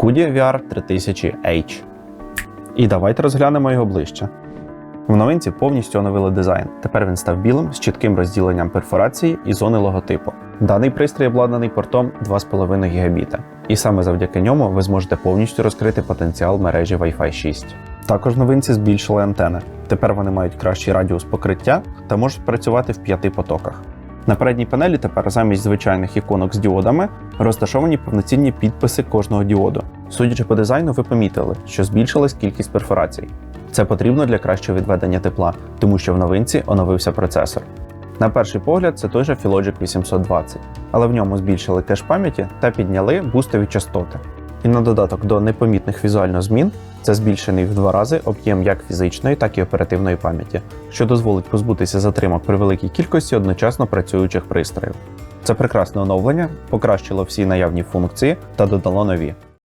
QD VR 3000H. І давайте розглянемо його ближче. В новинці повністю оновили дизайн. Тепер він став білим з чітким розділенням перфорації і зони логотипу. Даний пристрій обладнаний портом 2,5 Гбіта, і саме завдяки ньому ви зможете повністю розкрити потенціал мережі Wi-Fi 6. Також новинці збільшили антени. Тепер вони мають кращий радіус покриття та можуть працювати в п'яти потоках. На передній панелі тепер замість звичайних іконок з діодами розташовані повноцінні підписи кожного діоду. Судячи по дизайну, ви помітили, що збільшилась кількість перфорацій. Це потрібно для кращого відведення тепла, тому що в новинці оновився процесор. На перший погляд, це той же Filogic 820, але в ньому збільшили кеш пам'яті та підняли бустові частоти. І на додаток до непомітних візуально змін це збільшений в два рази об'єм як фізичної, так і оперативної пам'яті, що дозволить позбутися затримок при великій кількості одночасно працюючих пристроїв. Це прекрасне оновлення, покращило всі наявні функції та додало нові.